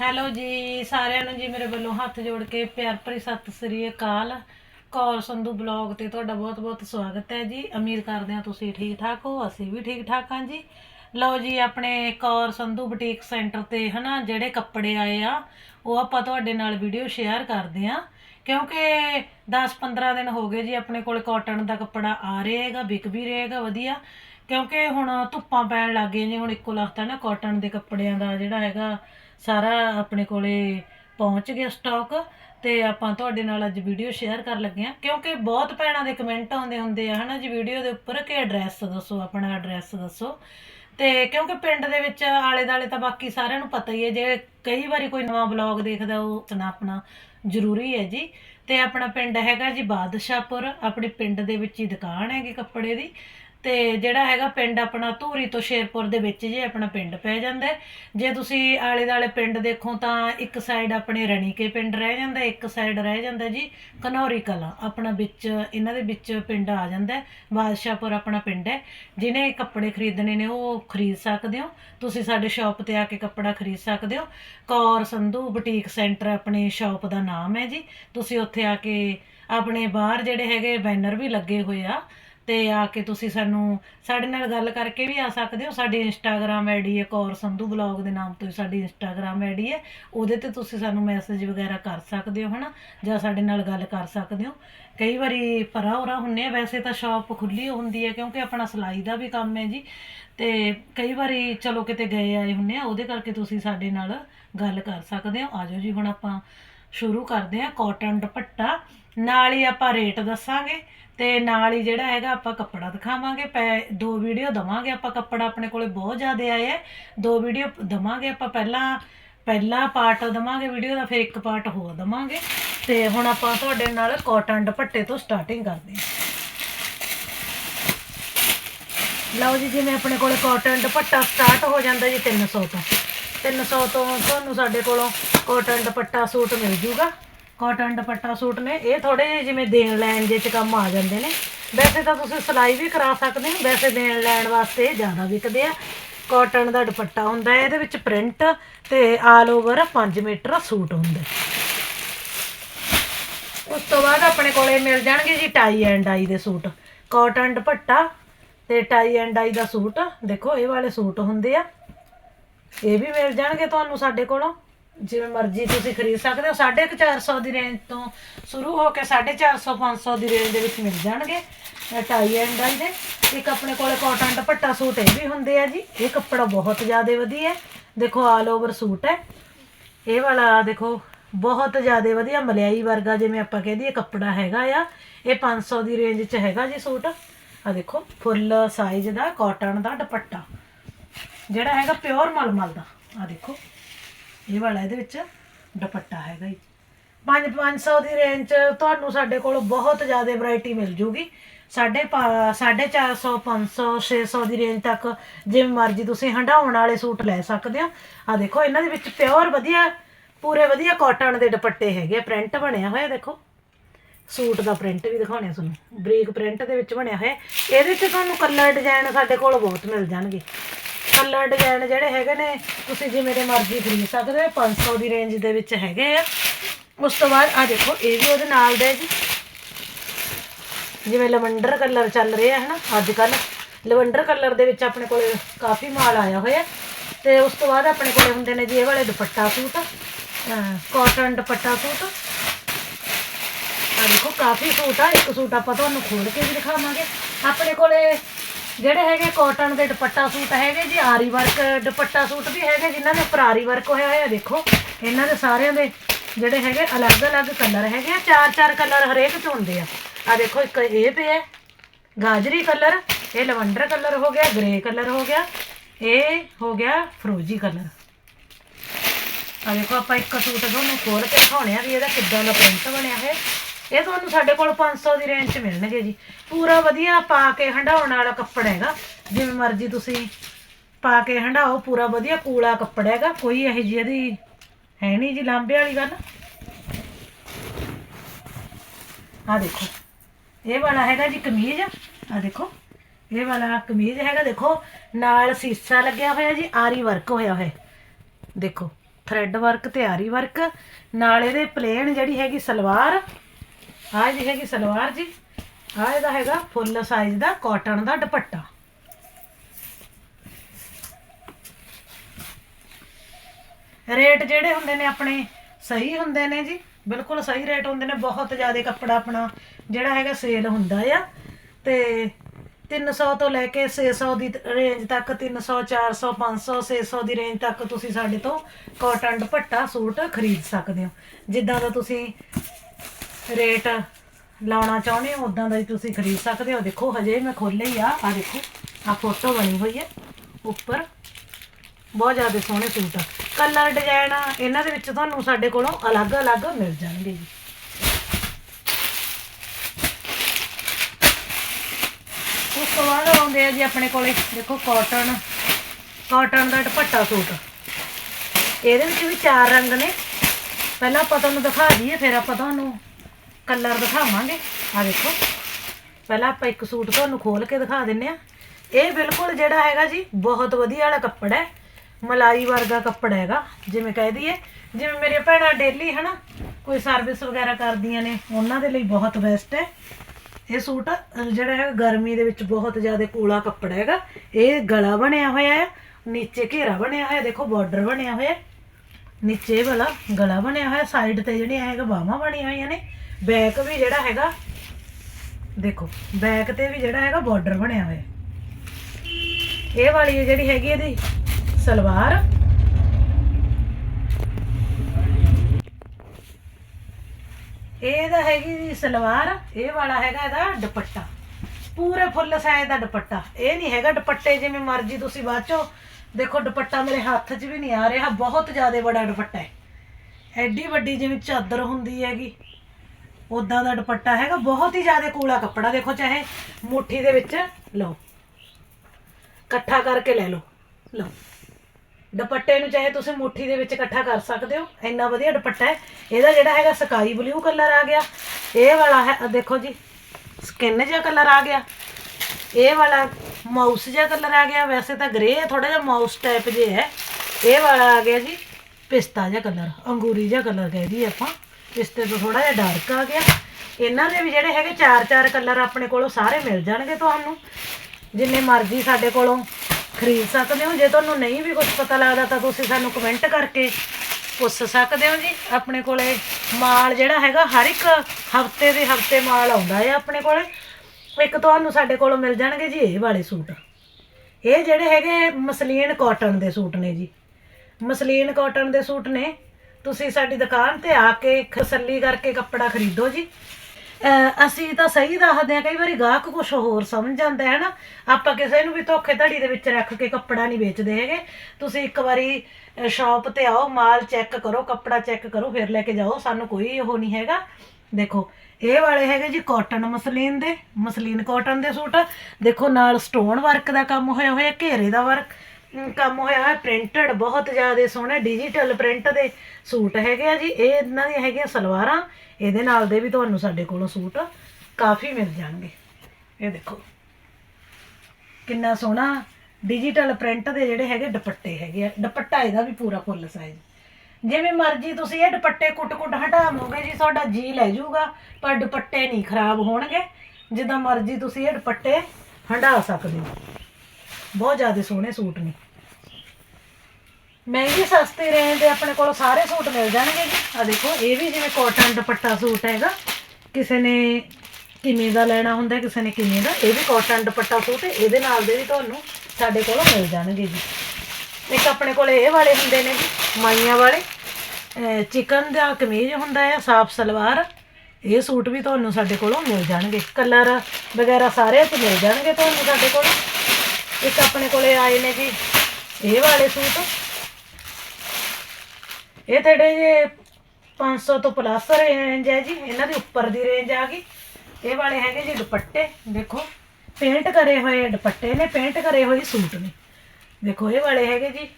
Hello ਜੀ, ਸਾਰਿਆਂ ਨੂੰ ਜੀ ਮੇਰੇ ਵੱਲੋਂ ਹੱਥ ਜੋੜ ਕੇ ਪਿਆਰ ਭਰੀ ਸਤਿ ਸ੍ਰੀ ਅਕਾਲ। ਕੌਰ ਸੰਧੂ ਬਲੌਗ ਤੇ ਤੁਹਾਡਾ ਬਹੁਤ-ਬਹੁਤ ਸਵਾਗਤ ਹੈ ਜੀ। ਉਮੀਦ ਕਰਦੇ ਹਾਂ ਤੁਸੀਂ ਠੀਕ ਠਾਕ ਹੋ, ਅਸੀਂ ਵੀ ਠੀਕ ਠਾਕ ਹਾਂ ਜੀ। ਲਓ ਜੀ, ਆਪਣੇ ਕੌਰ ਸੰਧੂ ਬੁਟੀਕ ਸੈਂਟਰ ਤੇ ਹਨਾ, ਜਿਹੜੇ ਕੱਪੜੇ ਆਏ ਆ, ਉਹ ਆਪਾਂ ਤੁਹਾਡੇ ਨਾਲ ਵੀਡੀਓ ਸ਼ੇਅਰ ਕਰਦੇ ਆ ਕਿਉਂਕਿ 10-15 ਦਿਨ ਹੋ ਗਏ ਜੀ, ਆਪਣੇ ਕੋਲ ਕਾਟਨ ਦਾ ਕੱਪੜਾ ਆ ਰਿਹਾ ਹੈਗਾ ਵਿਕ ਵੀ ਰਹੇਗਾ, ਵਧੀਆ। ਕਿਉਂਕਿ ਹੁਣ ਧੁੱਪਾਂ ਪੈਣ ਲੱਗ ਗਈਆਂ ਜੀ, ਹੁਣ ਇੱਕੋ ਲਖਤਾ ਨਾ ਕਾਟਨ ਦੇ ਕੱਪੜਿਆਂ ਦਾ ਜਿਹੜਾ ਹੈਗਾ ਸਾਰਾ ਆਪਣੇ ਕੋਲੇ ਪਹੁੰਚ ਗਿਆ ਸਟਾਕ ਤੇ ਆਪਾਂ ਤੁਹਾਡੇ ਨਾਲ ਅੱਜ ਵੀਡੀਓ ਸ਼ੇਅਰ ਕਰਨ ਲੱਗੇ ਆ ਕਿਉਂਕਿ ਬਹੁਤ ਭੈਣਾਂ ਦੇ ਕਮੈਂਟ ਆਉਂਦੇ ਹੁੰਦੇ ਆ, ਹਨਾ ਜੀ? ਵੀਡੀਓ ਦੇ ਉੱਪਰ ਕਿ ਐਡਰੈਸ ਦੱਸੋ, ਆਪਣਾ ਐਡਰੈਸ ਦੱਸੋ। ਤੇ ਕਿਉਂਕਿ ਪਿੰਡ ਦੇ ਵਿੱਚ ਆਲੇ ਦਾਲੇ ਤਾਂ ਬਾਕੀ ਸਾਰਿਆਂ ਨੂੰ ਪਤਾ ਹੀ ਹੈ, ਜੇ ਕਈ ਵਾਰੀ ਕੋਈ ਨਵਾਂ ਬਲੌਗ ਦੇਖਦਾ, ਉਹ ਸੁਣਾ ਆਪਣਾ ਜ਼ਰੂਰੀ ਹੈ ਜੀ। ਤੇ ਆਪਣਾ ਪਿੰਡ ਹੈਗਾ ਜੀ ਬਾਦਸ਼ਾਹਪੁਰ, ਆਪਣੇ ਪਿੰਡ ਦੇ ਵਿੱਚ ਹੀ ਦੁਕਾਨ ਹੈਗੀ ਕੱਪੜੇ ਦੀ। ਤੇ ਜਿਹੜਾ ਹੈਗਾ ਪਿੰਡ ਆਪਣਾ ਧੂਰੀ ਤੋਂ ਸ਼ੇਰਪੁਰ ਦੇ ਵਿੱਚ ਜੇ ਆਪਣਾ ਪਿੰਡ ਪੈ ਜਾਂਦਾ ਜੇ ਤੁਸੀਂ ਆਲੇ ਦਾਲੇ ਪਿੰਡ ਦੇਖੋ ਤਾਂ ਇੱਕ ਸਾਈਡ ਆਪਣੇ ਰਣੀਕੇ ਪਿੰਡ ਰਹਿ ਜਾਂਦਾ ਇੱਕ ਸਾਈਡ ਰਹਿ ਜਾਂਦਾ ਜੀ ਕਨੌਰੀ ਕਲਾਂ। ਆਪਣਾ ਵਿੱਚ, ਇਹਨਾਂ ਦੇ ਵਿੱਚ ਪਿੰਡ ਆ ਜਾਂਦਾ ਬਾਦਸ਼ਾਹਪੁਰ ਆਪਣਾ ਪਿੰਡ ਹੈ। ਜਿਹਨੇ ਕੱਪੜੇ ਖਰੀਦਣੇ ਨੇ ਉਹ ਖਰੀਦ ਸਕਦੇ ਹੋ। ਤੁਸੀਂ ਸਾਡੇ ਸ਼ਾਪ ਤੇ ਆ ਕੇ ਕੱਪੜਾ ਖਰੀਦ ਸਕਦੇ ਹੋ। ਕੌਰ ਸੰਧੂ ਬੁਟੀਕ ਸੈਂਟਰ ਆਪਣੇ ਸ਼ਾਪ ਦਾ ਨਾਮ ਹੈ ਜੀ। ਤੁਸੀਂ ਉੱਥੇ ਆ ਕੇ ਆਪਣੇ ਬਾਹਰ ਜਿਹੜੇ ਹੈਗੇ ਬੈਨਰ ਵੀ ਲੱਗੇ ਹੋਏ ਆ। ਤੇ ਆ ਕੇ ਤੁਸੀਂ ਸਾਨੂੰ ਸਾਡੇ ਨਾਲ ਗੱਲ ਕਰਕੇ ਵੀ ਆ ਸਕਦੇ ਹੋ। ਸਾਡੀ ਇੰਸਟਾਗ੍ਰam ਆਈਡੀ ਹੈ ਕੌਰ ਸੰਧੂ ਬਲੌਗ ਦੇ ਨਾਮ ਤੋਂ ਹੀ ਸਾਡੀ ਇੰਸਟਾਗ੍ਰam ਆਈਡੀ ਹੈ। ਉਹਦੇ ਤੇ ਤੁਸੀਂ ਸਾਨੂੰ ਮੈਸੇਜ ਵਗੈਰਾ ਕਰ ਸਕਦੇ ਹੋ, ਹਨਾ? ਜਾਂ ਸਾਡੇ ਨਾਲ ਗੱਲ ਕਰ ਸਕਦੇ ਹੋ। ਕਈ ਵਾਰੀ ਪਰਾ ਉਰਾ ਹੁੰਨੇ ਆ, ਵੈਸੇ ਤਾਂ ਸ਼ਾਪ ਖੁੱਲੀ ਹੁੰਦੀ ਹੈ ਕਿਉਂਕਿ ਆਪਣਾ ਸਿਲਾਈ ਦਾ ਵੀ ਕੰਮ ਹੈ ਜੀ। ਤੇ ਕਈ ਵਾਰੀ ਚਲੋ ਕਿਤੇ ਗਏ ਆਏ ਹੁੰਨੇ ਆ, ਉਹਦੇ ਕਰਕੇ ਤੁਸੀਂ ਸਾਡੇ ਨਾਲ ਗੱਲ ਕਰ ਸਕਦੇ ਹੋ। ਆਜੋ ਜੀ, ਹੁਣ ਆਪਾਂ ਸ਼ੁਰੂ ਕਰਦੇ ਹਾਂ ਕਾਟਨ ਦੁਪੱਟਾ। ਨਾਲ ਹੀ ਆਪਾਂ ਰੇਟ ਦੱਸਾਂਗੇ ਤੇ ਨਾਲ ਹੀ ਜਿਹੜਾ ਹੈਗਾ ਆਪਾਂ ਕੱਪੜਾ ਦਿਖਾਵਾਂਗੇ। ਪੈ- ਦੋ ਵੀਡੀਓ ਦਵਾਂਗੇ ਆਪਾਂ ਕੱਪੜਾ ਆਪਣੇ ਕੋਲੇ ਬਹੁਤ ਜ਼ਿਆਦਾ ਆਇਆ ਦੋ ਵੀਡੀਓ ਦਵਾਂਗੇ ਆਪਾਂ ਪਹਿਲਾਂ, ਪਹਿਲਾ ਪਾਰਟ ਦਵਾਂਗੇ ਵੀਡੀਓ ਦਾ, ਫਿਰ ਇੱਕ ਪਾਰਟ ਹੋਰ ਦਵਾਂਗੇ। ਤੇ ਹੁਣ ਆਪਾਂ ਤੁਹਾਡੇ ਨਾਲ ਕਾਟਨ ਦੁਪੱਟੇ ਤੋਂ ਸਟਾਰਟਿੰਗ ਕਰਦੇ ਹਾਂ। ਲਓ ਜੀ, ਜਿਵੇਂ ਆਪਣੇ ਕੋਲੇ ਕਾਟਨ ਦੁਪੱਟਾ ਸਟਾਰਟ ਹੋ ਜਾਂਦਾ ਜੀ 300 ਤੋਂ। 300 ਤੋਂ ਤੁਹਾਨੂੰ ਸਾਡੇ ਕੋਲੋਂ ਕਾਟਨ ਦੁਪੱਟਾ ਸੂਟ ਮਿਲ ਜੂਗਾ। ਕਾਟਨ ਦੁਪੱਟਾ ਸੂਟ ਨੇ, ਇਹ ਥੋੜੇ ਜਿਹੇ ਜਿਵੇਂ ਦੇਣ ਲੈਣ ਜੇ ਚ ਕੰਮ ਆ ਜਾਂਦੇ ਨੇ। ਵੈਸੇ ਤਾਂ ਤੁਸੀਂ ਸਿਲਾਈ ਵੀ ਕਰਾ ਸਕਦੇ ਹੋ, ਵੈਸੇ ਦੇਣ ਲੈਣ ਵਾਸਤੇ ਇਹ ਜ਼ਿਆਦਾ ਵਿਕਦੇ ਆ। ਕਾਟਨ ਦਾ ਦੁਪੱਟਾ ਹੁੰਦਾ ਹੈ, ਇਹਦੇ ਵਿੱਚ ਪ੍ਰਿੰਟ ਤੇ ਆਲ ਓਵਰ 5 ਮੀਟਰ ਸੂਟ ਹੁੰਦਾ ਉਸ ਤੋਂ ਬਾਅਦ ਆਪਣੇ ਕੋਲੇ ਮਿਲ ਜਾਣਗੇ ਜੀ ਟਾਈ ਐਂਡ ਡਾਈ ਦੇ ਸੂਟ। ਕਾਟਨ ਦੁਪੱਟਾ ਤੇ ਟਾਈ ਐਂਡ ਡਾਈ ਦਾ ਸੂਟ, ਦੇਖੋ ਇਹ ਵਾਲੇ ਸੂਟ ਹੁੰਦੇ ਆ। ਇਹ ਵੀ ਮਿਲ ਜਾਣਗੇ ਤੁਹਾਨੂੰ ਸਾਡੇ ਕੋਲੋਂ। ਜਿਵੇਂ ਮਰਜ਼ੀ ਤੁਸੀਂ ਖਰੀਦ ਸਕਦੇ ਹੋ 450 ਦੀ ਰੇਂਜ ਤੋਂ ਸ਼ੁਰੂ ਹੋ ਕੇ 450 500 ਦੀ ਰੇਂਜ ਦੇ ਵਿੱਚ ਮਿਲ ਜਾਣਗੇ ਟਾਈ ਐਂਡ ਡਾਈ ਦੇ। ਇੱਕ ਆਪਣੇ ਕੋਲੇ ਕਾਟਨ ਦੁਪੱਟਾ ਸੂਟ ਇਹ ਵੀ ਹੁੰਦੇ ਆ ਜੀ। ਇਹ ਕੱਪੜਾ ਬਹੁਤ ਜ਼ਿਆਦਾ ਵਧੀਆ। ਦੇਖੋ ਆਲ ਓਵਰ ਸੂਟ ਹੈ। ਇਹ ਵਾਲਾ ਦੇਖੋ, ਬਹੁਤ ਜ਼ਿਆਦਾ ਵਧੀਆ ਮਲਿਆਈ ਵਰਗਾ ਜਿਵੇਂ ਆਪਾਂ ਕਹਿ ਦਈਏ ਕੱਪੜਾ ਹੈਗਾ ਆ। ਇਹ 500 ਦੀ ਰੇਂਜ 'ਚ ਹੈਗਾ ਜੀ ਸੂਟ। ਆ ਦੇਖੋ ਫੁੱਲ ਸਾਈਜ਼ ਦਾ ਕਾਟਨ ਦਾ ਦੁਪੱਟਾ। ਜਿਹੜਾ ਹੈਗਾ ਪਿਓਰ ਮਲਮਲ ਦਾ। ਆ ਦੇਖੋ। ਇਹ ਵਾਲਾ, ਇਹਦੇ ਵਿੱਚ ਦੁਪੱਟਾ ਹੈਗਾ ਜੀ। 5 500 ਦੀ ਰੇਂਜ 'ਚ ਤੁਹਾਨੂੰ ਸਾਡੇ ਕੋਲ ਬਹੁਤ ਜ਼ਿਆਦਾ ਵੈਰਾਈਟੀ ਮਿਲ ਜੂਗੀ। ਸਾਢੇ 450 500 600 ਦੀ ਰੇਂਜ ਤੱਕ ਜਿਵੇਂ ਮਰਜ਼ੀ ਤੁਸੀਂ ਹੰਡਾਉਣ ਵਾਲੇ ਸੂਟ ਲੈ ਸਕਦੇ ਹੋ। ਆ ਦੇਖੋ, ਇਹਨਾਂ ਦੇ ਵਿੱਚ ਪਿਓਰ ਵਧੀਆ, ਪੂਰੇ ਵਧੀਆ ਕਾਟਨ ਦੇ ਦੁਪੱਟੇ ਹੈਗੇ ਪ੍ਰਿੰਟ ਬਣਿਆ ਹੋਇਆ, ਦੇਖੋ। ਸੂਟ ਦਾ ਪ੍ਰਿੰਟ ਵੀ ਦਿਖਾਉਣੇ ਤੁਹਾਨੂੰ। ਬਰੀਕ ਪ੍ਰਿੰਟ ਦੇ ਵਿੱਚ ਬਣਿਆ ਹੋਇਆ। ਇਹਦੇ 'ਚ ਤੁਹਾਨੂੰ ਕਲਰ ਡਿਜ਼ਾਈਨ ਸਾਡੇ ਕੋਲ ਬਹੁਤ ਮਿਲ ਜਾਣਗੇ। ਕਲਰ ਡਿਜ਼ਾਈਨ ਜਿਹੜੇ ਹੈਗੇ ਨੇ, ਤੁਸੀਂ ਜਿਵੇਂ ਦੇ ਮਰਜ਼ੀ ਖਰੀਦ ਸਕਦੇ ਹੋ 500 ਦੀ ਰੇਂਜ ਦੇ ਵਿੱਚ ਹੈਗੇ ਆ। ਉਸ ਤੋਂ ਬਾਅਦ ਆ ਦੇਖੋ, ਇਹ ਵੀ ਉਹਦੇ ਨਾਲ ਦੇ ਜੀ। ਜਿਵੇਂ ਲਵੰਡਰ ਕਲਰ ਚੱਲ ਰਿਹਾ ਹੈ ਨਾ ਅੱਜ ਕੱਲ ਲਵੰਡਰ ਕਲਰ ਦੇ ਵਿੱਚ ਆਪਣੇ ਕੋਲ ਕਾਫੀ ਮਾਲ ਆਇਆ ਹੋਇਆ। ਤੇ ਉਸ ਤੋਂ ਬਾਅਦ ਆਪਣੇ ਕੋਲੇ ਹੁੰਦੇ ਨੇ ਜੀ ਇਹ ਵਾਲੇ dupatta suit cotton dupatta suit. ਆ ਦੇਖੋ, ਕਾਫੀ ਸੂਟ ਆ, ਇੱਕ ਸੂਟ ਆਪਾਂ ਤੁਹਾਨੂੰ ਖੋਲ ਕੇ ਵੀ ਦਿਖਾਵਾਂਗੇ। ਆਪਣੇ ਕੋਲੇ ਜਿਹੜੇ ਹੈਗੇ ਕਾਟਨ ਦੇ ਦੁਪੱਟਾ ਸੂਟ ਹੈਗੇ ਜੀ, ਆਰੀ ਵਰਕ ਦੁਪੱਟਾ ਸੂਟ ਵੀ ਹੈਗੇ, ਜਿਨ੍ਹਾਂ ਦੇ ਉੱਪਰ ਆਰੀ ਵਰਕ ਹੋਇਆ ਹੋਇਆ, ਦੇਖੋ। ਇਹਨਾਂ ਦੇ ਸਾਰਿਆਂ ਦੇ ਜਿਹੜੇ ਹੈਗੇ ਅਲੱਗ-ਅਲੱਗ ਕਲਰ ਹੈਗੇ ਆ, ਚਾਰ ਚਾਰ ਕਲਰ ਹਰੇਕ ਚ ਹੁੰਦੇ ਆ। ਆ ਦੇਖੋ, ਇੱਕ ਇਹ ਪਿਆ ਗਾਜਰੀ ਕਲਰ ਇਹ ਲਵੰਡਰ ਕਲਰ ਹੋ ਗਿਆ ਗ੍ਰੇ ਕਲਰ ਹੋ ਗਿਆ, ਇਹ ਹੋ ਗਿਆ ਫਰੋਜੀ ਕਲਰ ਆ ਦੇਖੋ, ਆਪਾਂ ਇੱਕ ਸੂਟ ਤੁਹਾਨੂੰ ਖੋਲ ਕੇ ਦਿਖਾਉਣੇ ਆ ਵੀ ਇਹਦਾ ਕਿੱਦਾਂ ਦਾ ਪ੍ਰਿੰਟ ਬਣਿਆ ਹੈ ਇਹ ਤੁਹਾਨੂੰ ਸਾਡੇ ਕੋਲ 500 ਦੀ ਰੇਂਜ 'ਚ ਮਿਲਣਗੇ ਜੀ। ਪੂਰਾ ਵਧੀਆ ਪਾ ਕੇ ਹੰਡਾਉਣ ਵਾਲਾ ਕੱਪੜਾ ਹੈਗਾ। ਜਿਵੇਂ ਮਰਜ਼ੀ ਤੁਸੀਂ ਪਾ ਕੇ ਹੰਡਾਓ, ਪੂਰਾ ਵਧੀਆ ਕੂਲਾ ਕੱਪੜਾ ਹੈਗਾ। ਕੋਈ ਇਹੋ ਜਿਹੀ ਇਹਦੀ ਹੈ ਨਹੀਂ ਜੀ ਲਾਂਬੇ ਵਾਲੀ ਗੱਲ। ਆ ਦੇਖੋ। ਇਹ ਵਾਲਾ ਹੈਗਾ ਜੀ ਕਮੀਜ਼। ਆ ਦੇਖੋ। ਇਹ ਵਾਲਾ ਕਮੀਜ਼ ਹੈਗਾ, ਦੇਖੋ। ਨਾਲ ਸੀਸਾ ਲੱਗਿਆ ਹੋਇਆ ਜੀ, ਆਰੀ ਵਰਕ ਹੋਇਆ ਹੋਇਆ। ਦੇਖੋ। ਥ੍ਰੈਡ ਵਰਕ ਤੇ ਆਰੀ ਵਰਕ ਨਾਲ ਇਹਦੇ ਪਲੇਨ ਜਿਹੜੀ ਹੈਗੀ ਸਲਵਾਰ। ਆਹ ਜੀ ਹੈਗੀ ਸਲਵਾਰ ਜੀ। ਆਹ ਇਹਦਾ ਹੈਗਾ ਫੁੱਲ ਸਾਈਜ਼ ਦਾ ਕਾਟਨ ਦਾ ਦੁਪੱਟਾ। ਰੇਟ ਜਿਹੜੇ ਹੁੰਦੇ ਨੇ ਆਪਣੇ ਸਹੀ ਹੁੰਦੇ ਨੇ ਜੀ। ਬਿਲਕੁਲ ਸਹੀ ਰੇਟ ਹੁੰਦੇ ਨੇ, ਬਹੁਤ ਜ਼ਿਆਦਾ ਕੱਪੜਾ ਆਪਣਾ ਜਿਹੜਾ ਹੈਗਾ ਸੇਲ ਹੁੰਦਾ ਆ। ਤੇ 300 ਤੋਂ ਲੈ ਕੇ 600 ਦੀ ਰੇਂਜ ਤੱਕ 300 400 500 600 ਦੀ ਰੇਂਜ ਤੱਕ ਤੁਸੀਂ ਸਾਡੇ ਤੋਂ ਕਾਟਨ ਦੁਪੱਟਾ, ਸੂਟ ਖਰੀਦ ਸਕਦੇ ਹੋ। ਜਿੱਦਾਂ ਦਾ ਤੁਸੀਂ ਰੇਟ ਲਾਉਣਾ ਚਾਹੁੰਦੇ ਹੋ ਉਦਾਂ ਦਾ ਹੀ ਤੁਸੀਂ ਖਰੀਦ ਸਕਦੇ ਹੋ। ਦੇਖੋ, ਹਜੇ ਮੈਂ ਖੋਲੇ ਹੀ ਆ। ਆ ਦੇਖੋ ਆ ਫੋਟੋ ਬਣੀ ਹੋਈ ਹੈ ਉੱਪਰ। ਬਹੁਤ ਜ਼ਿਆਦਾ ਸੋਹਣੇ ਸੂਟ ਆ। ਕਲਰ ਡਿਜ਼ਾਈਨ ਇਹਨਾਂ ਦੇ ਵਿੱਚ ਤੁਹਾਨੂੰ ਸਾਡੇ ਕੋਲੋਂ ਅਲੱਗ-ਅਲੱਗ ਮਿਲ ਜਾਣਗੇ ਜੀ। ਉਸ ਤੋਂ ਬਾਅਦ ਆਉਂਦੇ ਆ ਜੀ ਆਪਣੇ ਕੋਲੇ, ਦੇਖੋ ਕਾਟਨ ਕਾਟਨ ਦਾ ਦੁਪੱਟਾ ਸੂਟ। ਇਹਦੇ ਵਿੱਚ ਵੀ ਚਾਰ ਰੰਗ ਨੇ। ਪਹਿਲਾਂ ਆਪਾਂ ਤੁਹਾਨੂੰ ਦਿਖਾ ਦਈਏ, ਫਿਰ ਆਪਾਂ ਤੁਹਾਨੂੰ ਕਲਰ ਦਿਖਾਵਾਂਗੇ। ਆ ਦੇਖੋ। ਪਹਿਲਾਂ ਆਪਾਂ ਇੱਕ ਸੂਟ ਤੁਹਾਨੂੰ ਖੋਲ ਕੇ ਦਿਖਾ ਦਿੰਨੇ ਆ। ਇਹ ਬਿਲਕੁਲ ਜਿਹੜਾ ਹੈਗਾ ਜੀ, ਬਹੁਤ ਵਧੀਆ ਵਾਲਾ ਕੱਪੜਾ ਹੈ। ਮਲਾਈ ਵਰਗਾ ਕੱਪੜਾ ਹੈਗਾ, ਜਿਵੇਂ ਕਹਿ ਦਈਏ। ਜਿਵੇਂ ਮੇਰੀਆਂ ਭੈਣਾਂ ਡੇਲੀ ਹਨਾ, ਕੋਈ ਸਰਵਿਸ ਵਗੈਰਾ ਕਰਦੀਆਂ ਨੇ, ਉਹਨਾਂ ਦੇ ਲਈ ਬਹੁਤ ਬੈਸਟ ਹੈ। ਇਹ ਸੂਟ ਜਿਹੜਾ ਹੈ ਗਰਮੀ ਦੇ ਵਿੱਚ ਬਹੁਤ ਜ਼ਿਆਦਾ ਕੋਲਾ ਕੱਪੜਾ ਹੈਗਾ। ਇਹ ਗਲਾ ਬਣਿਆ ਹੋਇਆ ਹੈ, ਨੀਚੇ ਘੇਰਾ ਬਣਿਆ ਹੋਇਆ, ਦੇਖੋ ਬਾਰਡਰ ਬਣਿਆ ਹੋਇਆ ਨੀਚੇ ਵਾਲਾ ਗਲਾ ਬਣਿਆ ਹੋਇਆ ਸਾਈਡ ਤੇ ਜਿਹੜੀਆਂ ਹੈਗਾ ਬਾਹਾਂ ਬਣੀਆਂ ਹੋਈਆਂ ਨੇ। ਬੈਕ ਵੀ ਜਿਹੜਾ ਹੈਗਾ, ਦੇਖੋ ਬੈਕ ਤੇ ਵੀ ਜਿਹੜਾ ਹੈਗਾ ਬਾਰਡਰ ਬਣਿਆ ਹੋਇਆ। ਇਹ ਵਾਲੀ ਜਿਹੜੀ ਹੈਗੀ ਇਹਦੀ ਸਲਵਾਰ। ਇਹਦਾ ਹੈਗੀ ਸਲਵਾਰ, ਇਹ ਵਾਲਾ ਹੈਗਾ ਇਹਦਾ ਦੁਪੱਟਾ। ਪੂਰੇ ਫੁੱਲ ਸਾਈਜ਼ ਦਾ ਦੁਪੱਟਾ। ਇਹ ਨਹੀਂ ਹੈਗਾ ਦੁਪੱਟੇ ਜਿਵੇਂ ਮਰਜ਼ੀ ਤੁਸੀਂ ਬਾਅਦ ਦੇਖੋ ਦੁਪੱਟਾ ਮੇਰੇ ਹੱਥ 'ਚ ਵੀ ਨਹੀਂ ਆ ਰਿਹਾ, ਬਹੁਤ ਜ਼ਿਆਦਾ ਬੜਾ ਦੁਪੱਟਾ ਹੈ। ਐਡੀ ਵੱਡੀ ਜਿਵੇਂ ਚਾਦਰ ਹੁੰਦੀ ਹੈਗੀ ਉਦਾਂ ਦਾ ਦੁਪੱਟਾ ਹੈਗਾ, ਬਹੁਤ ਹੀ ਜ਼ਿਆਦਾ ਕੂਲਾ ਕੱਪੜਾ, ਦੇਖੋ ਚਾਹੇ ਮੁੱਠੀ ਦੇ ਵਿੱਚ, ਲਓ। ਇਕੱਠਾ ਕਰਕੇ ਲੈ ਲਓ ਲਓ। ਦੁਪੱਟੇ ਨੂੰ ਚਾਹੇ ਤੁਸੀਂ ਮੁੱਠੀ ਦੇ ਵਿੱਚ ਇਕੱਠਾ ਕਰ ਸਕਦੇ ਹੋ, ਇੰਨਾ ਵਧੀਆ ਦੁਪੱਟਾ ਹੈ। ਇਹਦਾ ਜਿਹੜਾ ਹੈਗਾ ਸਕਾਈ ਬਲੂ ਕਲਰ ਆ ਗਿਆ। ਇਹ ਵਾਲਾ ਹੈ, ਦੇਖੋ ਜੀ, ਸਕਿਨ ਜਿਹਾ ਕਲਰ ਆ ਗਿਆ। ਇਹ ਵਾਲਾ ਮਾਊਸ ਜਿਹਾ ਕਲਰ ਆ ਗਿਆ, ਵੈਸੇ ਤਾਂ ਗ੍ਰੇ ਹੈ ਥੋੜਾ ਜਿਹਾ ਮਾਊਸ ਟਾਈਪ ਜਿਹਾ ਹੈ। ਇਹ ਵਾਲਾ ਆ ਗਿਆ ਜੀ, ਪਿਸਤਾ ਜਿਹਾ ਕਲਰ ਅੰਗੂਰੀ ਜਿਹਾ ਕਲਰ ਕਹਿੰਦੀ ਆਪਾਂ। ਪਿਸਤੇ ਤੋਂ ਥੋੜਾ ਜਿਹਾ ਡਾਰਕ ਆ ਗਿਆ। ਇਹਨਾਂ ਦੇ ਵੀ ਜਿਹੜੇ ਹੈਗੇ ਚਾਰ ਚਾਰ ਕਲਰ ਆਪਣੇ ਕੋਲੋਂ ਸਾਰੇ ਮਿਲ ਜਾਣਗੇ ਤੁਹਾਨੂੰ। ਜਿੰਨੇ ਮਰਜ਼ੀ ਸਾਡੇ ਕੋਲੋਂ ਖਰੀਦ ਸਕਦੇ ਹੋ। ਜੇ ਤੁਹਾਨੂੰ ਨਹੀਂ ਵੀ ਕੁਝ ਪਤਾ ਲੱਗਦਾ ਤਾਂ ਤੁਸੀਂ ਸਾਨੂੰ ਕਮੈਂਟ ਕਰਕੇ ਪੁੱਛ ਸਕਦੇ ਹੋ ਜੀ। ਆਪਣੇ ਕੋਲੇ ਮਾਲ ਜਿਹੜਾ ਹੈਗਾ, ਹਰ ਇੱਕ ਹਫ਼ਤੇ ਦੇ ਹਫ਼ਤੇ ਮਾਲ ਆਉਂਦਾ ਹੈ ਆਪਣੇ ਕੋਲੇ। ਇੱਕ ਤੁਹਾਨੂੰ ਸਾਡੇ ਕੋਲੋਂ ਮਿਲ ਜਾਣਗੇ ਜੀ ਇਹ ਵਾਲੇ ਸੂਟ। ਇਹ ਜਿਹੜੇ ਹੈਗੇ ਮਸਲੀਨ ਕਾਟਨ ਦੇ ਸੂਟ ਨੇ ਜੀ। ਮਸਲੀਨ ਕਾਟਨ ਦੇ ਸੂਟ ਨੇ। ਤੁਸੀਂ ਸਾਡੀ ਦੁਕਾਨ ਤੇ ਆ ਕੇ ਤਸੱਲੀ ਕਰਕੇ ਕੱਪੜਾ ਖਰੀਦੋ ਜੀ। ਅਸੀਂ ਤਾਂ ਸਹੀ ਦੱਸਦੇ ਆ ਕਈ ਵਾਰੀ ਗਾਹਕ ਕੁਝ ਹੋਰ ਸਮਝ ਜਾਂਦਾ ਹੈ ਨਾ। ਆਪਾਂ ਕਿਸੇ ਨੂੰ ਵੀ ਧੋਖੇ ਧੜੀ ਦੇ ਵਿੱਚ ਰੱਖ ਕੇ ਕੱਪੜਾ ਨਹੀਂ ਵੇਚਦੇ ਹੈਗੇ। ਤੁਸੀਂ ਇੱਕ ਵਾਰੀ ਸ਼ਾਪ ਤੇ ਆਓ, ਮਾਲ ਚੈੱਕ ਕਰੋ, ਕੱਪੜਾ ਚੈੱਕ ਕਰੋ, ਫਿਰ ਲੈ ਕੇ ਜਾਓ। ਸਾਨੂੰ ਕੋਈ ਉਹ ਨਹੀਂ ਹੈਗਾ। ਦੇਖੋ, ਇਹ ਵਾਲੇ ਹੈਗੇ ਜੀ ਕਾਟਨ ਮਸਲੀਨ ਦੇ, ਮਸਲੀਨ ਕਾਟਨ ਦੇ ਸੂਟ। ਦੇਖੋ, ਨਾਲ ਸਟੋਨ ਵਰਕ ਦਾ ਕੰਮ ਹੋਇਆ ਹੋਇਆ, ਘੇਰੇ ਦਾ ਵਰਕ ਕੰਮ ਹੋਇਆ ਹੈ ਪ੍ਰਿੰਟਡ ਬਹੁਤ ਜ਼ਿਆਦਾ ਸੋਹਣੇ ਡਿਜੀਟਲ ਪ੍ਰਿੰਟ ਦੇ ਸੂਟ ਹੈਗੇ ਆ ਜੀ। ਇਹ ਇਹਨਾਂ ਦੀਆਂ ਹੈਗੀਆਂ ਸਲਵਾਰਾਂ, ਇਹਦੇ ਨਾਲ ਦੇ ਵੀ ਤੁਹਾਨੂੰ ਸਾਡੇ ਕੋਲੋਂ ਸੂਟ ਕਾਫੀ ਮਿਲ ਜਾਣਗੇ। ਇਹ ਦੇਖੋ, ਕਿੰਨਾ ਸੋਹਣਾ ਡਿਜੀਟਲ ਪ੍ਰਿੰਟ ਦੇ ਜਿਹੜੇ ਹੈਗੇ ਦੁਪੱਟੇ ਹੈਗੇ ਆ। ਦੁਪੱਟਾ ਇਹਦਾ ਵੀ ਪੂਰਾ ਫੁੱਲ ਸਾਈਜ਼ ਜਿਵੇਂ ਮਰਜ਼ੀ ਤੁਸੀਂ ਇਹ ਦੁਪੱਟੇ ਕੁੱਟ-ਕੁੱਟ ਹਟਾਵੋਗੇ ਜੀ, ਤੁਹਾਡਾ ਜੀ ਲੈ ਜਾਊਗਾ, ਪਰ ਦੁਪੱਟੇ ਨਹੀਂ ਖਰਾਬ ਹੋਣਗੇ। ਜਿੱਦਾਂ ਮਰਜ਼ੀ ਤੁਸੀਂ ਇਹ ਦੁਪੱਟੇ ਹੰਡਾ ਸਕਦੇ ਹੋ। ਬਹੁਤ ਜ਼ਿਆਦਾ ਸੋਹਣੇ ਸੂਟ ਨੇ। ਮਹਿੰਗੀ ਸਸਤੇ ਰੇਂਜ ਦੇ ਆਪਣੇ ਕੋਲ ਸਾਰੇ ਸੂਟ ਮਿਲ ਜਾਣਗੇ ਜੀ। ਆ ਦੇਖੋ, ਇਹ ਵੀ ਜਿਵੇਂ ਕਾਟਨ ਦੁਪੱਟਾ ਸੂਟ ਹੈਗਾ। ਕਿਸੇ ਨੇ ਕਿਵੇਂ ਦਾ ਲੈਣਾ ਹੁੰਦਾ, ਕਿਸੇ ਨੇ ਕਿਵੇਂ ਦਾ, ਇਹ ਵੀ ਕਾਟਨ ਦੁਪੱਟਾ ਸੂਟ ਇਹਦੇ ਨਾਲ ਦੇ ਵੀ ਤੁਹਾਨੂੰ ਸਾਡੇ ਕੋਲੋਂ ਮਿਲ ਜਾਣਗੇ ਜੀ। ਇੱਕ ਆਪਣੇ ਕੋਲ ਇਹ ਵਾਲੇ ਹੁੰਦੇ ਨੇ ਜੀ, ਮਾਈਆਂ ਵਾਲੇ। ਚਿਕਨ ਦਾ ਕਮੀਜ਼ ਹੁੰਦਾ ਹੈ ਸਾਫ਼ ਸਲਵਾਰ। ਇਹ ਸੂਟ ਵੀ ਤੁਹਾਨੂੰ ਸਾਡੇ ਕੋਲੋਂ ਮਿਲ ਜਾਣਗੇ। ਕਲਰ ਵਗੈਰਾ ਸਾਰੇ ਤੇ ਮਿਲ ਜਾਣਗੇ ਤੁਹਾਨੂੰ ਸਾਡੇ ਕੋਲ। ਇੱਕ ਆਪਣੇ ਕੋਲੇ ਆਏ ਨੇ ਜੀ, ਇਹ ਵਾਲੇ ਸੂਟ। ਇਹ ਥੋੜੇ ਜੇ 500 ਤੋਂ ਪਲੱਸ ਰੇਂਜ ਹੈ ਜੀ, ਇਹਨਾਂ ਦੀ ਉੱਪਰ ਦੀ ਰੇਂਜ ਆ ਗਈ। ਇਹ ਵਾਲੇ ਹੈਗੇ ਜੀ ਦੁਪੱਟੇ। ਦੇਖੋ ਪੇਂਟ ਕਰੇ ਹੋਏ ਦੁਪੱਟੇ ਨੇ ਪੇਂਟ ਕਰੇ ਹੋਏ ਸੂਟ ਨੇ। ਦੇਖੋ ਇਹ ਵਾਲੇ ਹੈਗੇ ਜੀ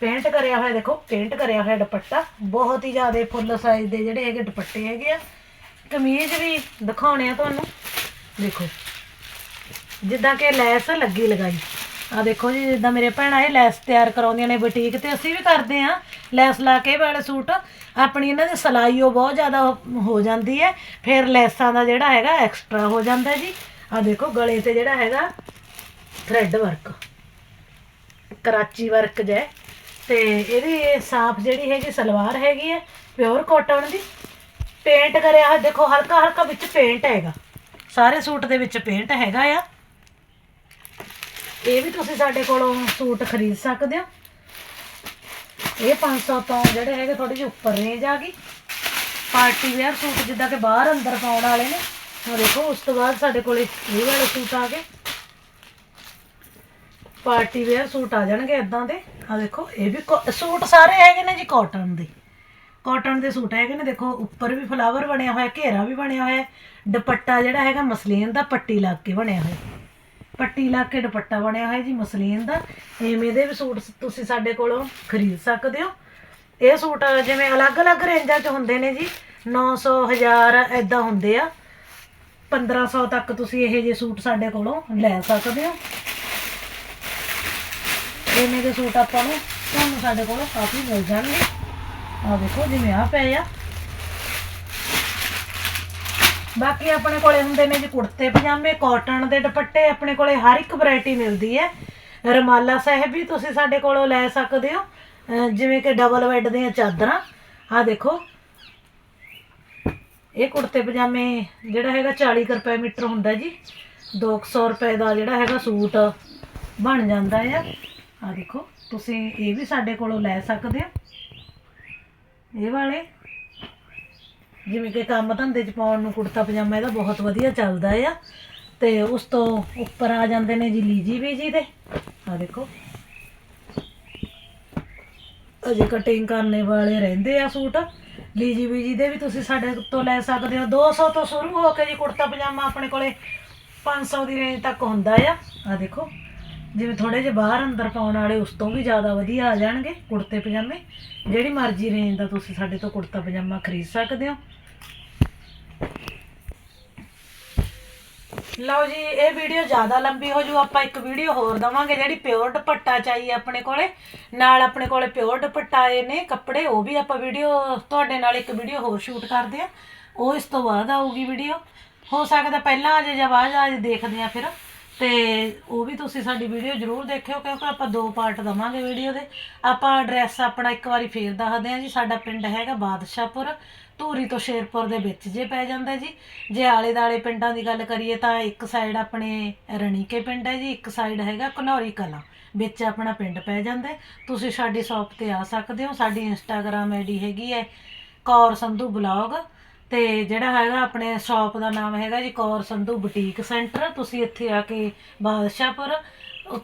ਪੇਂਟ ਕਰਿਆ ਹੋਇਆ, ਦੇਖੋ ਪੇਂਟ ਕਰਿਆ ਹੋਇਆ ਦੁਪੱਟਾ। ਬਹੁਤ ਹੀ ਜ਼ਿਆਦਾ ਫੁੱਲ ਸਾਈਜ਼ ਦੇ ਜਿਹੜੇ ਹੈਗੇ ਦੁਪੱਟੇ ਹੈਗੇ ਆ। ਕਮੀਜ਼ ਵੀ ਦਿਖਾਉਣੇ ਆ ਤੁਹਾਨੂੰ। ਦੇਖੋ, ਜਿੱਦਾਂ ਕਿ ਲੈਸ ਲੱਗੀ ਲਗਾਈ। ਆ ਦੇਖੋ ਜੀ, ਜਿੱਦਾਂ ਮੇਰੇ ਭੈਣਾਂ ਇਹ ਲੈਸ ਤਿਆਰ ਕਰਾਉਂਦੀਆਂ ਨੇ ਬੁਟੀਕ ਤੇ, ਅਸੀਂ ਵੀ ਕਰਦੇ ਆ ਲੈਸ ਲਾ ਕੇ ਇਹ ਵਾਲੇ ਸੂਟ। ਆਪਣੀ ਇਹਨਾਂ ਦੀ ਸਿਲਾਈ ਉਹ ਬਹੁਤ ਜ਼ਿਆਦਾ ਹੋ- ਹੋ ਜਾਂਦੀ ਹੈ। ਫਿਰ ਲੈਸਾਂ ਦਾ ਜਿਹੜਾ ਹੈਗਾ ਐਕਸਟਰਾ ਹੋ ਜਾਂਦਾ ਜੀ। ਆ ਦੇਖੋ, ਗਲੇ ਤੇ ਜਿਹੜਾ ਹੈਗਾ ਥ੍ਰੈਡ ਵਰਕ ਕਰਾਚੀ ਵਰਕ ਜੈ। ਤੇ ਇਹਦੀ ਸਾਫ਼ ਜਿਹੜੀ ਹੈਗੀ ਸਲਵਾਰ ਹੈਗੀ ਹੈ ਪਿਓਰ ਕਾਟਨ ਦੀ। ਪੇਂਟ ਕਰਿਆ ਹੋਇਆ, ਦੇਖੋ ਹਲਕਾ ਹਲਕਾ ਵਿੱਚ ਪੇਂਟ ਹੈਗਾ। ਸਾਰੇ ਸੂਟ ਦੇ ਵਿੱਚ ਪੇਂਟ ਹੈਗਾ ਆ। ਇਹ ਵੀ ਤੁਸੀਂ ਸਾਡੇ ਕੋਲੋਂ ਸੂਟ ਖਰੀਦ ਸਕਦੇ ਹੋ। ਇਹ 500 ਤੋਂ ਜਿਹੜੇ ਹੈਗੇ ਥੋੜੀ ਜਿਹੀ ਉੱਪਰ ਰੇਂਜ ਆ ਗਈ। ਪਾਰਟੀ ਵੇਅਰ ਸੂਟ ਜਿੱਦਾਂ ਕਿ ਬਾਹਰ ਅੰਦਰ ਪਾਉਣ ਵਾਲੇ ਨੇ। ਉਹ ਦੇਖੋ, ਉਸ ਤੋਂ ਬਾਅਦ ਸਾਡੇ ਕੋਲੇ ਇਹ ਵਾਲੇ ਸੂਟ ਆ ਗਏ। ਪਾਰਟੀ ਵੇਅਰ ਸੂਟ ਆ ਜਾਣਗੇ ਇਦਾਂ ਦੇ। ਆ ਦੇਖੋ, ਇਹ ਵੀ ਕੋ- ਸੂਟ ਸਾਰੇ ਹੈਗੇ ਨੇ ਜੀ ਕਾਟਨ ਦੇ। ਕਾਟਨ ਦੇ ਸੂਟ ਹੈਗੇ ਨੇ। ਦੇਖੋ, ਉੱਪਰ ਵੀ ਫਲਾਵਰ ਬਣਿਆ ਹੋਇਆ, ਘੇਰਾ ਵੀ ਬਣਿਆ ਹੋਇਆ ਦੁਪੱਟਾ ਜਿਹੜਾ ਹੈਗਾ ਮਸਲੀਨ ਦਾ ਪੱਟੀ ਲਾ ਕੇ ਬਣਿਆ ਹੋਇਆ। ਪੱਟੀ ਲਾ ਕੇ ਦੁਪੱਟਾ ਬਣਿਆ ਹੋਇਆ ਜੀ ਮਸਲੀਨ ਦਾ। ਐਵੇਂ ਦੇ ਵੀ ਸੂਟ ਤੁਸੀਂ ਸਾਡੇ ਕੋਲੋਂ ਖਰੀਦ ਸਕਦੇ ਹੋ। ਇਹ ਸੂਟ ਜਿਵੇਂ ਅਲੱਗ-ਅਲੱਗ ਰੇਂਜਾਂ 'ਚ ਹੁੰਦੇ ਨੇ ਜੀ। 900 1000 ਐਦਾਂ ਹੁੰਦੇ ਆ। 1500 ਤੱਕ ਤੁਸੀਂ ਇਹ ਜਿਹੇ ਸੂਟ ਸਾਡੇ ਕੋਲੋਂ ਲੈ ਸਕਦੇ ਹੋ। ਐਵੇਂ ਦੇ ਸੂਟ ਆਪਾਂ ਨੂੰ ਤੁਹਾਨੂੰ ਸਾਡੇ ਕੋਲ ਕਾਫੀ ਮਿਲ ਜਾਣਗੇ। ਆ ਦੇਖੋ ਜਿਵੇਂ ਆ ਪਏ ਆ। ਬਾਕੀ ਆਪਣੇ ਕੋਲੇ ਹੁੰਦੇ ਨੇ ਜੀ ਕੁੜਤੇ, ਪਜਾਮੇ ਕਾਟਨ ਦੇ ਦੁਪੱਟੇ, ਆਪਣੇ ਕੋਲੇ ਹਰ ਇੱਕ ਵੈਰਾਈਟੀ ਮਿਲਦੀ ਹੈ। ਰਮਾਲਾ ਸਾਹਿਬ ਵੀ ਤੁਸੀਂ ਸਾਡੇ ਕੋਲੋਂ ਲੈ ਸਕਦੇ ਹੋ। ਜਿਵੇਂ ਕਿ ਡਬਲ ਬੈੱਡ ਦੀਆਂ ਚਾਦਰਾਂ। ਆ ਦੇਖੋ। ਇਹ ਕੁੜਤੇ, ਪਜਾਮੇ ਜਿਹੜਾ ਹੈਗਾ 40 ਕੁ ਰੁਪਏ ਮੀਟਰ ਹੁੰਦਾ ਜੀ। 200 ਰੁਪਏ ਦਾ ਜਿਹੜਾ ਹੈਗਾ ਸੂਟ ਬਣ ਜਾਂਦਾ ਆ। ਆ ਦੇਖੋ, ਤੁਸੀਂ ਇਹ ਵੀ ਸਾਡੇ ਕੋਲੋਂ ਲੈ ਸਕਦੇ ਹੋ ਇਹ ਵਾਲੇ, ਜਿਵੇਂ ਕਿ ਕੰਮ ਧੰਦੇ 'ਚ ਪਾਉਣ ਨੂੰ ਕੁੜਤਾ ਪਜਾਮਾ ਇਹਦਾ ਬਹੁਤ ਵਧੀਆ ਚੱਲਦਾ ਆ। ਤੇ ਉਸ ਤੋਂ ਉੱਪਰ ਆ ਜਾਂਦੇ ਨੇ ਜੀ ਲੀਜੀ ਵੀ ਜੀ ਦੇ। ਆ ਦੇਖੋ। ਅਜੇ ਕਟਿੰਗ ਕਰਨੇ ਵਾਲੇ ਰਹਿੰਦੇ ਆ ਸੂਟ। ਲੀਜੀ ਵੀ ਜੀ ਦੇ ਵੀ ਤੁਸੀਂ ਸਾਡੇ ਤੋਂ ਲੈ ਸਕਦੇ ਹੋ। 200 ਤੋਂ ਸ਼ੁਰੂ ਹੋ ਕੇ ਜੀ ਕੁੜਤਾ ਪਜਾਮਾ ਆਪਣੇ ਕੋਲੇ 500 ਦੀ ਰੇਂਜ ਤੱਕ ਹੁੰਦਾ ਆ। ਆ ਦੇਖੋ। ਜਿਵੇਂ ਥੋੜੇ ਜਿਹੇ ਬਾਹਰ ਅੰਦਰ ਪਾਉਣ ਵਾਲੇ ਉਸ ਤੋਂ ਵੀ ਜ਼ਿਆਦਾ ਵਧੀਆ ਆ ਜਾਣਗੇ ਕੁੜਤੇ ਪਜਾਮੇ। ਜਿਹੜੀ ਮਰਜ਼ੀ ਰੇਂਜ ਦਾ ਤੁਸੀਂ ਸਾਡੇ ਤੋਂ ਕੁੜਤਾ ਪਜਾਮਾ ਖਰੀਦ ਸਕਦੇ ਹੋ। ਲਓ ਜੀ, ਇਹ ਵੀਡੀਓ ਜ਼ਿਆਦਾ ਲੰਬੀ ਹੋ ਜੂ, ਆਪਾਂ ਇੱਕ ਵੀਡੀਓ ਹੋਰ ਦਵਾਂਗੇ ਜਿਹੜੀ ਪਿਓਰ ਦੁਪੱਟਾ ਚਾਹੀਏ ਆਪਣੇ ਕੋਲੇ। ਨਾਲ ਆਪਣੇ ਕੋਲੇ ਪਿਓਰ ਦੁਪੱਟਾ ਆਏ ਨੇ ਕੱਪੜੇ, ਉਹ ਵੀ ਆਪਾਂ ਵੀਡੀਓ, ਤੁਹਾਡੇ ਨਾਲ ਇੱਕ ਵੀਡੀਓ ਹੋਰ ਸ਼ੂਟ ਕਰਦੇ ਆ ਉਹ ਇਸ ਤੋਂ ਬਾਅਦ ਆਊਗੀ ਵੀਡੀਓ। ਹੋ ਸਕਦਾ ਪਹਿਲਾਂ ਆ ਜੇ ਜਾਂ ਬਾਅਦ ਆ ਜੇ ਦੇਖਦੇ ਆ ਫਿਰ। ਤੇ ਉਹ ਵੀ ਤੁਸੀਂ ਸਾਡੀ ਵੀਡੀਓ ਜ਼ਰੂਰ ਦੇਖਿਓ, ਕਿਉਂਕਿ ਆਪਾਂ ਦੋ ਪਾਰਟ ਦਵਾਂਗੇ ਵੀਡੀਓ ਦੇ। ਆਪਾਂ ਐਡਰੈਸ ਆਪਣਾ ਇੱਕ ਵਾਰੀ ਫੇਰ ਦੱਸਦੇ ਹਾਂ ਜੀ, ਸਾਡਾ ਪਿੰਡ ਹੈਗਾ ਬਾਦਸ਼ਾਹਪੁਰ, ਧੂਰੀ ਤੋਂ ਸ਼ੇਰਪੁਰ ਦੇ ਵਿੱਚ ਜੇ ਪੈ ਜਾਂਦਾ ਜੀ। ਜੇ ਆਲੇ ਦਾਲੇ ਪਿੰਡਾਂ ਦੀ ਗੱਲ ਕਰੀਏ ਤਾਂ ਇੱਕ ਸਾਈਡ ਆਪਣੇ ਰਣੀਕੇ ਪਿੰਡ ਹੈ ਜੀ, ਇੱਕ ਸਾਈਡ ਹੈਗਾ ਘਨੌਰੀ ਕਲਾਂ ਵਿੱਚ ਆਪਣਾ ਪਿੰਡ ਪੈ ਜਾਂਦਾ ਤੁਸੀਂ ਸਾਡੀ ਸ਼ਾਪ ਤੇ ਆ ਸਕਦੇ ਹੋ, ਸਾਡੀ ਇੰਸਟਾਗ੍ਰam ਆਈਡੀ ਹੈਗੀ ਹੈ ਕੌਰ ਸੰਧੂ ਬਲੌਗ। ਤੇ ਜਿਹੜਾ ਹੈਗਾ ਆਪਣੇ ਸ਼ਾਪ ਦਾ ਨਾਮ ਹੈਗਾ ਜੀ ਕੌਰ ਸੰਧੂ ਬੁਟੀਕ ਸੈਂਟਰ ਤੁਸੀਂ ਇੱਥੇ ਆ ਕੇ ਬਾਦਸ਼ਾਹਪੁਰ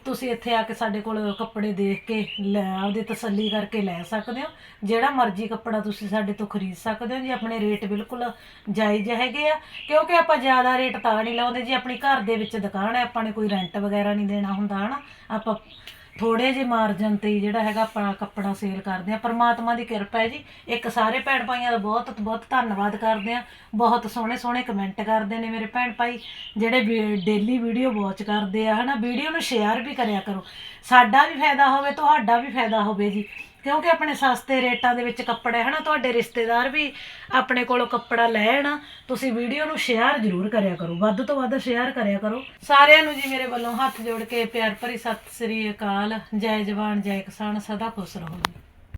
ਤੁਸੀਂ ਇੱਥੇ ਆ ਕੇ ਸਾਡੇ ਕੋਲ ਕੱਪੜੇ ਦੇਖ ਕੇ ਲੈ, ਆਪਦੀ ਤਸੱਲੀ ਕਰਕੇ ਲੈ ਸਕਦੇ ਹੋ। ਜਿਹੜਾ ਮਰਜ਼ੀ ਕੱਪੜਾ ਤੁਸੀਂ ਸਾਡੇ ਤੋਂ ਖਰੀਦ ਸਕਦੇ ਹੋ ਜੀ, ਆਪਣੇ ਰੇਟ ਬਿਲਕੁਲ ਜਾਇਜ਼ ਹੈਗੇ ਆ। ਕਿਉਂਕਿ ਆਪਾਂ ਜ਼ਿਆਦਾ ਰੇਟ ਤਾਂ ਨਹੀਂ ਲਾਉਂਦੇ ਜੀ, ਆਪਣੀ ਘਰ ਦੇ ਵਿੱਚ ਦੁਕਾਨ ਹੈ, ਆਪਾਂ ਨੇ ਕੋਈ ਰੈਂਟ ਵਗੈਰਾ ਨਹੀਂ ਦੇਣਾ ਹੁੰਦਾ, ਹਨਾ? ਆਪਾਂ ਥੋੜੇ ਜਿਹੇ ਮਾਰਜਨ ਤੇ ਹੀ ਜਿਹੜਾ ਹੈਗਾ ਆਪਾਂ ਕੱਪੜਾ ਸੇਲ ਕਰਦੇ ਆ ਪਰਮਾਤਮਾ ਦੀ ਕਿਰਪਾ ਹੈ ਜੀ। ਇੱਕ ਸਾਰੇ ਭੈਣ ਭਾਈਆਂ ਦਾ ਬਹੁਤ ਬਹੁਤ ਧੰਨਵਾਦ ਕਰਦੇ ਆ ਬਹੁਤ ਸੋਹਣੇ ਸੋਹਣੇ ਕਮੈਂਟ ਕਰਦੇ ਨੇ ਮੇਰੇ ਭੈਣ ਭਾਈ, ਜਿਹੜੇ ਡੇਲੀ ਵੀਡੀਓ ਵਾਚ ਕਰਦੇ ਆ, ਹਨਾ। ਵੀਡੀਓ ਨੂੰ ਸ਼ੇਅਰ ਵੀ ਕਰਿਆ ਕਰੋ। ਸਾਡਾ ਵੀ ਫਾਇਦਾ ਹੋਵੇ, ਤੁਹਾਡਾ ਵੀ ਫਾਇਦਾ ਹੋਵੇ ਜੀ। ਕਿਉਂਕਿ ਆਪਣੇ ਸਸਤੇ ਰੇਟਾਂ ਦੇ ਵਿੱਚ ਕੱਪੜੇ ਨਾ ਤੁਹਾਡੇ ਰਿਸ਼ਤੇਦਾਰ ਵੀ ਆਪਣੇ ਕੋਲੋਂ ਕੱਪੜਾ ਲੈਣ ਤੁਸੀਂ ਵੀਡੀਓ ਨੂੰ ਸ਼ੇਅਰ ਜ਼ਰੂਰ ਕਰਿਆ ਕਰੋ, ਵੱਧ ਤੋਂ ਵੱਧ ਸ਼ੇਅਰ ਕਰਿਆ ਕਰੋ। ਸਾਰਿਆਂ ਨੂੰ ਜੀ ਮੇਰੇ ਵੱਲੋਂ ਹੱਥ ਜੋੜ ਕੇ ਪਿਆਰ ਭਰੀ ਸਤਿ ਸ੍ਰੀ ਅਕਾਲ, ਜੈ ਜਵਾਨ, ਜੈ ਕਿਸਾਨ, ਸਦਾ ਖੁਸ਼ ਰਹੋ ਜੀ।